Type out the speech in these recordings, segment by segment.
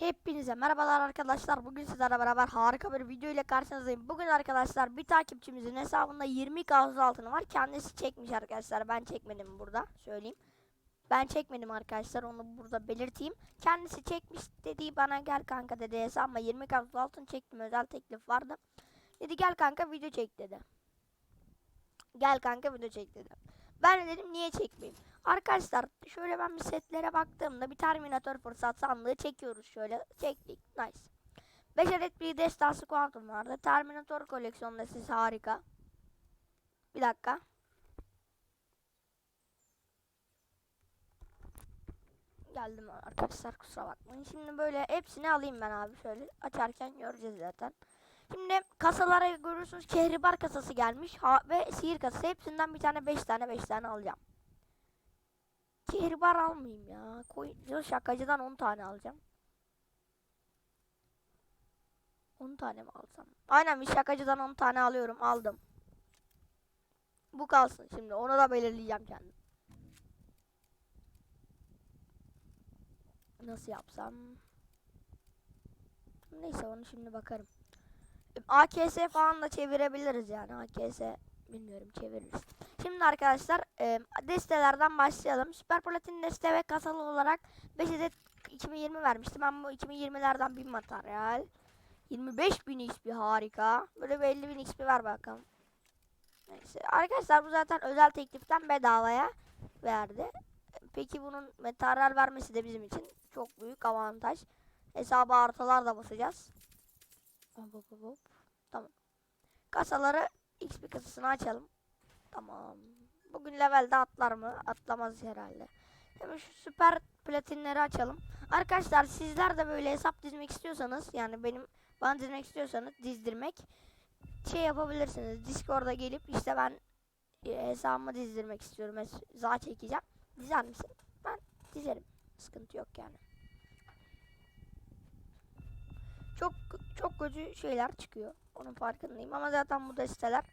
Hepinize merhabalar arkadaşlar. Bugün sizlerle beraber harika bir video ile karşınızdayım. Bugün arkadaşlar bir takipçimizin hesabında 20 kazı altını var. Kendisi çekmiş arkadaşlar. Ben çekmedim burada. Söyleyeyim. Ben çekmedim arkadaşlar. Onu burada belirteyim. Kendisi çekmiş dedi bana gel kanka dedi hesabıma 20 kazı altın çektim. Özel teklif vardı. Dedi gel kanka video çek dedi. Gel kanka video çek dedi. Ben de dedim niye çekmeyeyim? Arkadaşlar şöyle ben bir setlere baktığımda bir Terminator fırsat sandığı çekiyoruz şöyle. Çektik. Nice. 5 adet bir destansı kuantum vardı. Terminator koleksiyonda siz harika. Bir dakika. Geldim arkadaşlar kusura bakmayın. Şimdi böyle hepsini alayım ben abi şöyle. Açarken göreceğiz zaten. Şimdi kasalara görüyorsunuz kehribar kasası gelmiş ha, ve sihir kasası. Hepsinden bir tane 5 tane 5 tane alacağım. Kehribar almayayım ya. Koy, şakacıdan 10 tane alacağım. 10 tane mi alsam? Aynen bir şakacıdan 10 tane alıyorum. Aldım. Bu kalsın şimdi. Onu da belirleyeceğim kendim. Nasıl yapsam? Neyse onu şimdi bakarım. AKS falan da çevirebiliriz yani. AKS bilmiyorum çeviririz. Şimdi arkadaşlar e, destelerden başlayalım. Süper Platin deste ve kasalı olarak 5 adet 2020 vermiştim. Ben bu 2020'lerden bir materyal. 25.000 XP harika. Böyle bir 50.000 XP ver bakalım. Neyse. Arkadaşlar bu zaten özel tekliften bedavaya verdi. Peki bunun materyal vermesi de bizim için çok büyük avantaj. Hesaba artılar da basacağız. Hop hop hop. Tamam. Kasaları XP kasasını açalım. Tamam. Bugün levelde atlar mı? Atlamaz herhalde. Hemen şu süper platinleri açalım. Arkadaşlar sizler de böyle hesap dizmek istiyorsanız yani benim bana dizmek istiyorsanız dizdirmek şey yapabilirsiniz. Discord'a gelip işte ben e, hesabımı dizdirmek istiyorum. Za çekeceğim. Dizer misin? Ben dizerim. Sıkıntı yok yani. Çok çok kötü şeyler çıkıyor. Onun farkındayım ama zaten bu desteler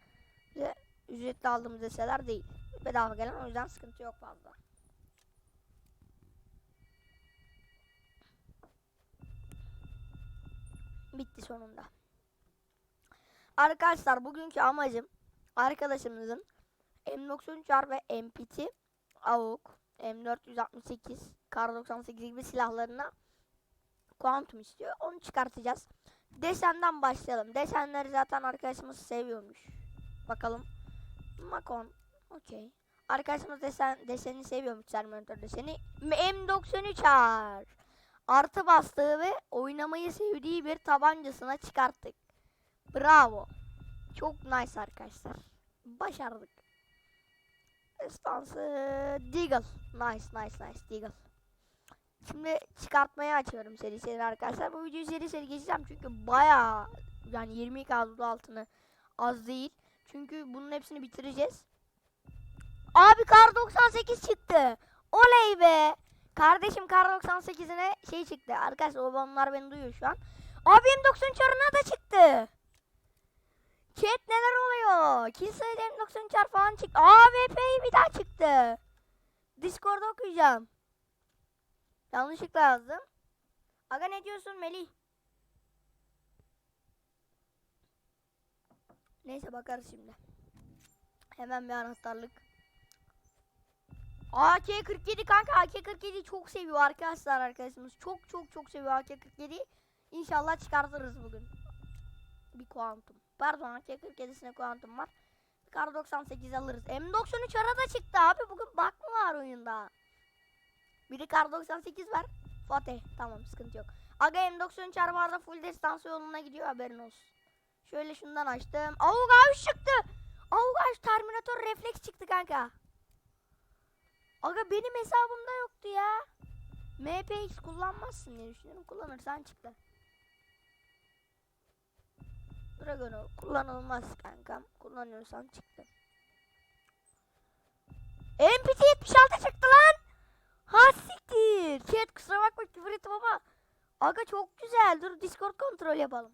bize ücretli aldığımız desteler değil. Bedava gelen o yüzden sıkıntı yok fazla. Bitti sonunda. Arkadaşlar bugünkü amacım arkadaşımızın M93R ve MPT AUK M468 Kar 98 gibi silahlarına kuantum istiyor. Onu çıkartacağız. Desenden başlayalım. Desenleri zaten arkadaşımız seviyormuş. Bakalım. Macon. Okey. Arkadaşımız desen, deseni seviyormuş Terminator deseni. M93R. Artı bastığı ve oynamayı sevdiği bir tabancasına çıkarttık. Bravo. Çok nice arkadaşlar. Başardık. Destansı Deagle. Nice nice nice Deagle. Şimdi çıkartmaya açıyorum seri seri arkadaşlar. Bu videoyu seri seri geçeceğim çünkü bayağı yani 20 kazdı altını az değil. Çünkü bunun hepsini bitireceğiz. Abi kar 98 çıktı. Oley be. Kardeşim kar 98'ine şey çıktı. Arkadaşlar onlar beni duyuyor şu an. Abim 90 çarına da çıktı. Chat neler oluyor? Kilsaydı M90 çar falan çıktı. AWP'yi bir daha çıktı. Discord'da okuyacağım. Yanlışlıkla yazdım. Aga ne diyorsun Melih? Neyse bakarız şimdi. Hemen bir anahtarlık. AK-47 kanka AK-47 çok seviyor arkadaşlar arkadaşımız. Çok çok çok seviyor AK-47. İnşallah çıkartırız bugün. Bir kuantum. Pardon AK-47'sine kuantum var. Kar 98 alırız. M93 arada çıktı abi. Bugün bak mı var oyunda? Biri kar 98 var. Fatih. Tamam sıkıntı yok. Aga M93 arabada full destansı yoluna gidiyor haberin olsun. Şöyle şundan açtım. Avugaş çıktı. Avugaş Terminator refleks çıktı kanka. Aga benim hesabımda yoktu ya. MPX kullanmazsın diye düşünüyorum. Kullanırsan çıktı. Dragon'u kullanılmaz kankam. Kullanıyorsan çıktı. MPT 76 çıktı lan. Ha siktir. Chat kusura bakma küfür ettim ama. Aga çok güzel. Dur Discord kontrol yapalım.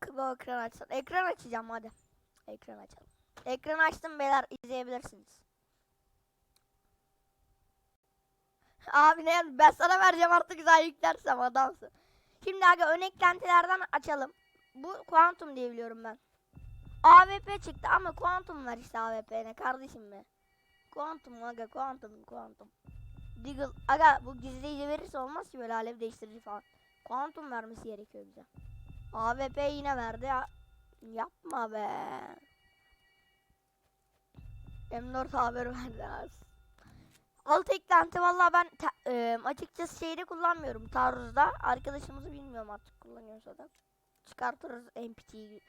Kıba ekran açsın. Ekran açacağım hadi. Ekran açalım. Ekran açtım beyler izleyebilirsiniz. Abi ne ben sana vereceğim artık sen yüklersem adamsın. Şimdi aga ön eklentilerden açalım. Bu kuantum diye biliyorum ben. AWP çıktı ama kuantum var işte AWP'ne kardeşim be. Kuantum aga kuantum kuantum. Deagle aga bu gizleyici verirse olmaz ki böyle alev değiştirici falan. Kuantum vermesi gerekiyor bize. AWP yine verdi ya. Yapma be. M4 haber verdi az. Alt eklenti valla ben te- e, açıkçası şeyde kullanmıyorum taarruzda. Arkadaşımızı bilmiyorum artık kullanıyorsa da. Çıkartırız MPT'yi.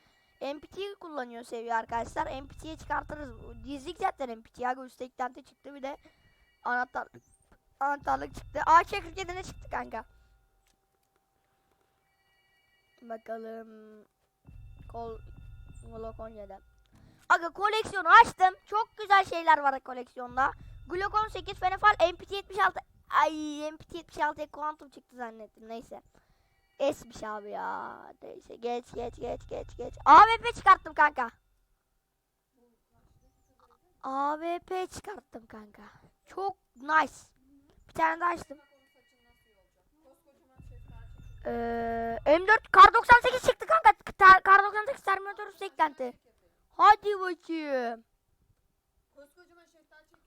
MPT'yi kullanıyor seviyor arkadaşlar. MPT'ye çıkartırız. Dizlik zaten MPT. Ya üst eklenti çıktı bir de anahtarlık anahtarlık çıktı. AK-47 ne çıktı kanka? Bakalım. Kol 17. Aga koleksiyonu açtım. Çok güzel şeyler var koleksiyonda. Glock 18, Fenefal, MPT 76. Ay MPT 76'ya kuantum çıktı zannettim. Neyse. S'miş abi ya. Neyse geç geç geç geç geç. AWP çıkarttım kanka. AWP çıkarttım kanka. Çok nice. Bir tane daha açtım. Ee, M4 Kar 98 çıktı kanka. Kar 98 Terminator üst eklenti. Hadi bakayım.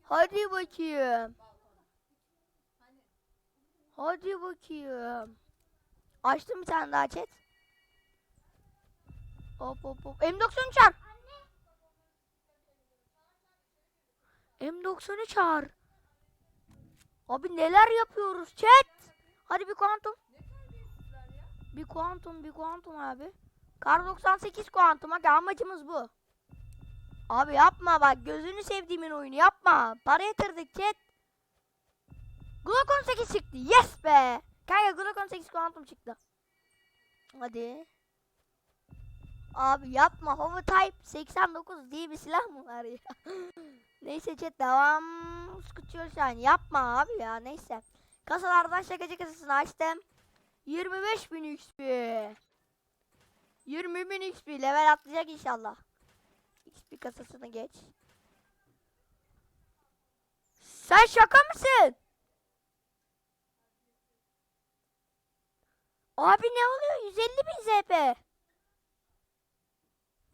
Hadi bakayım. Hadi bakayım. Açtım bir tane daha chat. Hop hop hop. M90 çağır. M90'ı çağır. Abi neler yapıyoruz chat. Hadi bir kuantum. Bir kuantum bir kuantum abi. Kar 98 kuantum hadi amacımız bu. Abi yapma bak gözünü sevdiğimin oyunu yapma. Para yatırdık chat. Glock 18 çıktı. Yes be. Kanka Glock 18 kuantum çıktı. Hadi. Abi yapma. Hover Type 89 diye bir silah mı var ya? neyse chat devam. Sıkıtıyor şu an. Yapma abi ya neyse. Kasalardan şakacı kasasını açtım. 25.000 XP. 20.000 XP level atlayacak inşallah. XP kasasını geç. Sen şaka mısın? Abi ne oluyor? 150 bin ZP.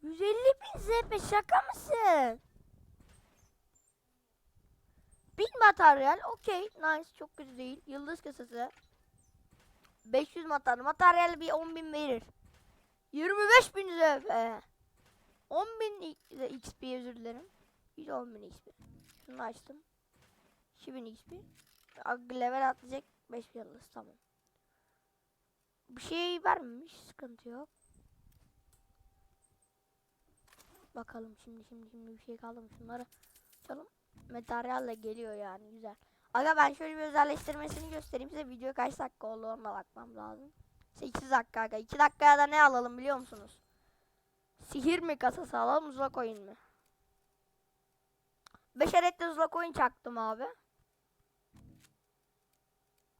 150 bin ZP şaka mısın? Bin materyal okey nice çok kötü değil. Yıldız kasası. 500 materyal. Materyal bir 10 bin verir. 25 bin ZP. 10 bin XP özür dilerim. 110 bin XP. Şunu açtım. 2000 XP. Level atlayacak 5 yıldız tamam. Bir şey vermemiş sıkıntı yok. Bakalım şimdi şimdi şimdi bir şey kaldı mı şunları açalım. Materyalle geliyor yani güzel. Aga ben şöyle bir özelleştirmesini göstereyim size. Video kaç dakika oldu ona bakmam lazım. 8 dakika aga. 2 dakikaya da ne alalım biliyor musunuz? Sihir mi kasası alalım uzak coin mi? 5 adet de uzak coin çaktım abi.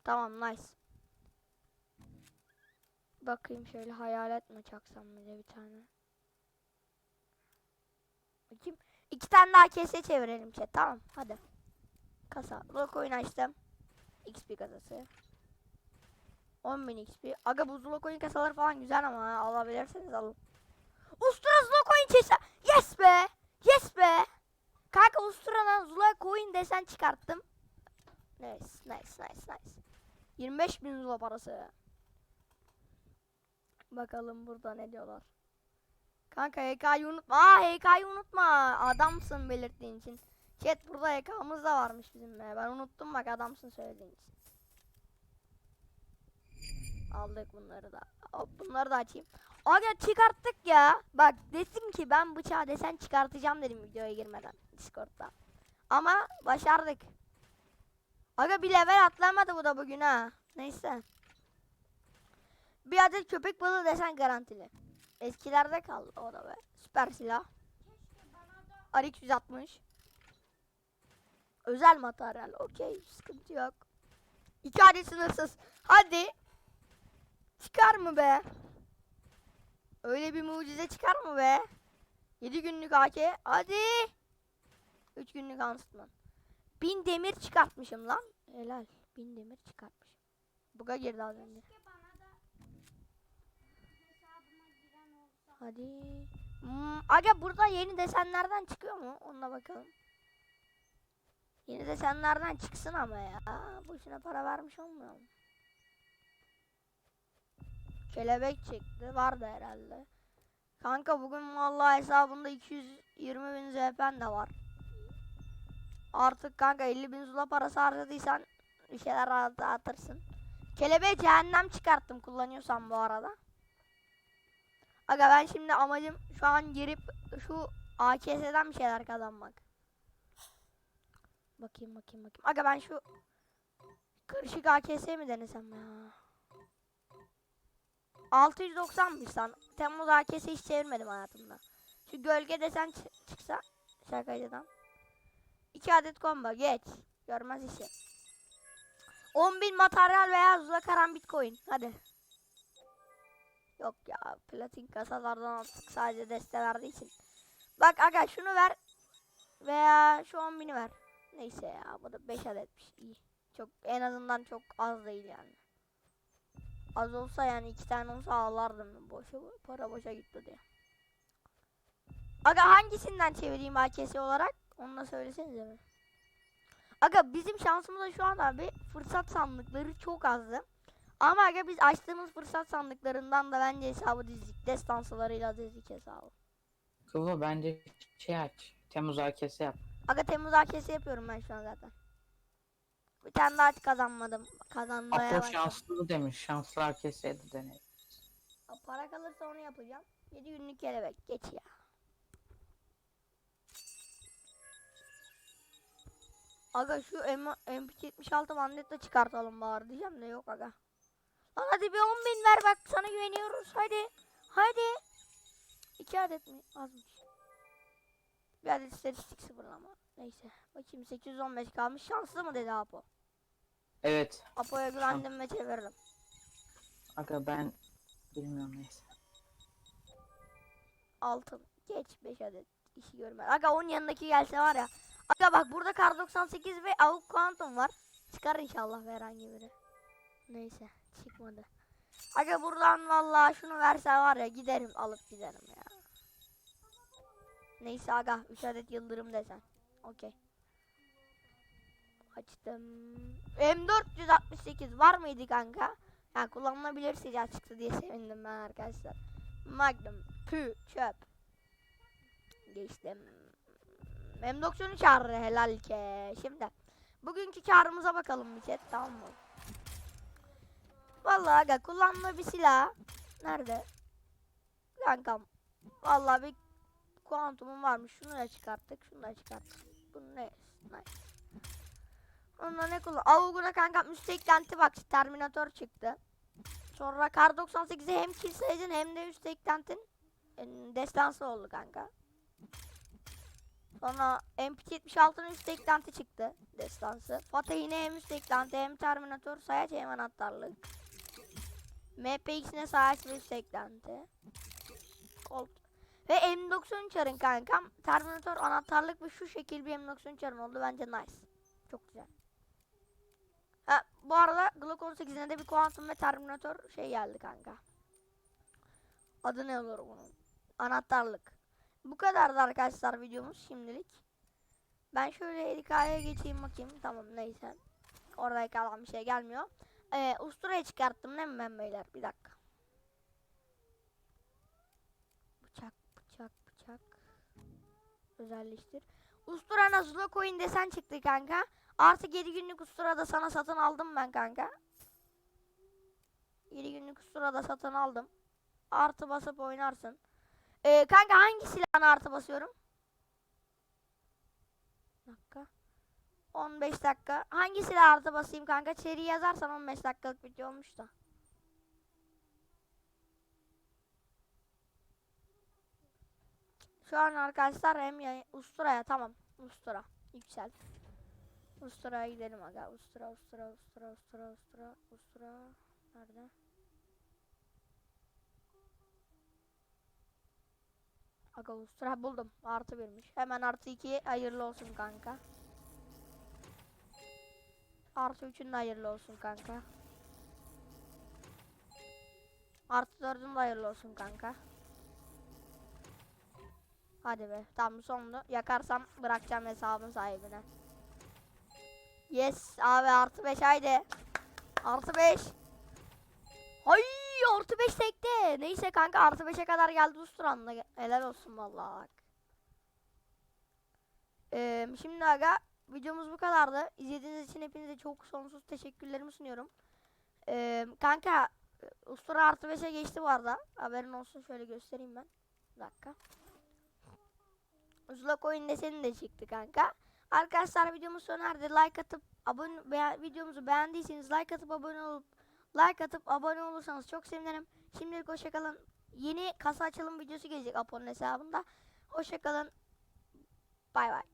Tamam nice. Bakayım şöyle hayalet mi çaksam bir de bir tane. Bakayım. İki tane daha kese çevirelim chat tamam hadi. Kasa. Uzak coin açtım. XP kasası. 10.000 XP. Aga bu Zula coin kasaları falan güzel ama ha, alabilirseniz alın. Ustura Zula coin kesa. Yes be. Yes be. Kanka Ustura'dan Zula coin desen çıkarttım. Nice nice nice nice. 25.000 Zula parası. Bakalım burada ne diyorlar. Kanka HK'yı unutma. Aa HK'yı unutma. Adamsın belirttiğin için. Chat burada HK'mız da varmış bizim be. Ben unuttum bak adamsın söylediğin için. Aldık bunları da. Hop bunları da açayım. Aga çıkarttık ya. Bak dedim ki ben bıçağı desen çıkartacağım dedim videoya girmeden Discord'da. Ama başardık. Aga bir level atlamadı bu da bugün ha. Neyse. Bir adet köpek balığı desen garantili. Eskilerde kaldı o da be. Süper silah. RX 160. Özel materyal. Okey. Sıkıntı yok. İki adet sınırsız. Hadi. Çıkar mı be? Öyle bir mucize çıkar mı be? 7 günlük AK. Hadi. 3 günlük Huntsman. 1000 demir çıkartmışım lan. Helal. Bin demir çıkartmış. Buga girdi az önce. Keşke bana da hesabıma giren olsa. Hadi. Hmm, aga burada yeni desenlerden çıkıyor mu? Onunla bakalım. Yeni desenlerden çıksın ama ya. Boşuna para vermiş olmuyor mu? Kelebek çıktı. Vardı herhalde. Kanka bugün vallahi hesabında 220 bin ZP'n de var. Artık kanka 50 bin zula parası harcadıysan bir şeyler atırsın. Kelebeğe cehennem çıkarttım kullanıyorsan bu arada. Aga ben şimdi amacım şu an girip şu AKS'den bir şeyler kazanmak. Bakayım bakayım bakayım. Aga ben şu karışık AKS mi denesem ya? 690'mış lan. Temmuz AKS hiç çevirmedim hayatımda. Şu gölge desen çı- çıksa şakacıdan. 2 adet combo geç. Görmez işi. 10.000 materyal veya zula karan bitcoin. Hadi. Yok ya platin kasalardan artık sadece deste verdiği için. Bak aga şunu ver veya şu 10 bini ver. Neyse ya bu da 5 adetmiş iyi. Çok en azından çok az değil yani. Az olsa yani iki tane olsa ağlardım boşa para boşa gitti diye. Aga hangisinden çevireyim AKS olarak? Onu da söylesenize mi? Aga bizim şansımıza şu an abi fırsat sandıkları çok azdı. Ama aga biz açtığımız fırsat sandıklarından da bence hesabı dizdik. Destansılarıyla dizdik hesabı. Kıvı bence şey aç. Temmuz AKS yap. Aga Temmuz AKS yapıyorum ben şu an zaten. Bir tane daha kazanmadım. Kazanmaya Apo şanslı demiş. Şanslı AKS'ye de deney. Para kalırsa onu yapacağım. 7 günlük kelebek. Geç ya. Aga şu M MP76 bandette çıkartalım bari diyeceğim de yok aga. Lan hadi bir 10 bin ver bak sana güveniyoruz hadi. Hadi. 2 adet mi? Azmış. Bir adet istatistik sıfırlama. Neyse. Bakayım 815 kalmış. Şanslı mı dedi Apo? Evet. Apo'ya güvendim ve çevirdim. Aga ben bilmiyorum neyse. Altın. Geç 5 adet. işi görmez. Aga onun yanındaki gelse var ya. Aga bak burada kar 98 ve avuk kuantum var. Çıkar inşallah herhangi biri. Neyse çıkmadı. Aga buradan vallahi şunu verse var ya giderim alıp giderim ya. Neyse aga 3 adet yıldırım desen. Okey. Açtım. M468 var mıydı kanka? Ha kullanılabilir silah çıktı diye sevindim ben arkadaşlar. Magnum. Pü çöp. Geçtim. M93 çağrı helal ke. Şimdi bugünkü karımıza bakalım bir chat tamam mı? Vallahi aga kullanma bir silah. Nerede? Kankam. Vallahi bir kuantumum varmış. Şunu da çıkarttık. Şunu da çıkarttık. Bu ne? Nice. Onunla ne kullan? Avuguna kankam üst eklenti bak Terminator çıktı. Sonra Kar 98'e hem kill hem de üst eklentin destansı oldu kanka. Sonra MP76'nın üst eklenti çıktı destansı. Fatih yine hem üst eklenti hem Terminator sayaç hem anahtarlık. MPX'ine ve üst eklenti. Colt. Ve M93 arın kankam. Terminator anahtarlık ve şu şekil bir M93 arın oldu bence nice. Çok güzel. Ha, bu arada Glock 18'ine de bir Quantum ve Terminator şey geldi kanka. Adı ne olur bunun? Anahtarlık. Bu kadardı arkadaşlar videomuz şimdilik. Ben şöyle Erika'ya geçeyim bakayım. Tamam neyse. Orada kalan bir şey gelmiyor. Ee, usturaya çıkarttım değil mi ben beyler? Bir dakika. Bıçak, bıçak, bıçak. Özelleştir. Ustura Nazula coin desen çıktı kanka. Artık 7 günlük ustura da sana satın aldım ben kanka. 7 günlük ustura da satın aldım. Artı basıp oynarsın. Ee, kanka hangi silahına artı basıyorum? Bir dakika. 15 dakika. Hangi silah artı basayım kanka? Çeri yazarsan 15 dakikalık video olmuş da. Şu an arkadaşlar hem yayın, usturaya tamam. Ustura. Yüksel. Ustura'ya gidelim aga. Ustura, ustura, ustura, ustura, ustura, ustura. Nerede? Aga ustura buldum. Artı birmiş. Hemen artı iki hayırlı olsun kanka. Artı 3'ün de hayırlı olsun kanka. Artı 4'ün de hayırlı olsun kanka. Hadi be. Tamam sonunu yakarsam bırakacağım hesabın sahibine. Yes abi artı 5 haydi. Artı 5. Ay artı 5 tekte. Neyse kanka artı 5'e kadar geldi Usturan'la. Helal olsun vallahi bak. Ee, şimdi aga videomuz bu kadardı. İzlediğiniz için hepinize çok sonsuz teşekkürlerimi sunuyorum. Ee, kanka Ustura artı 5'e geçti bu arada. Haberin olsun şöyle göstereyim ben. Bir dakika. Uzla coin deseni de çıktı kanka. Arkadaşlar videomuz sona erdi. Like atıp abone beğen- videomuzu beğendiyseniz like atıp abone olup like atıp abone olursanız çok sevinirim. Şimdilik hoşçakalın. Yeni kasa açılım videosu gelecek Apo'nun hesabında. Hoşçakalın. Bay bay.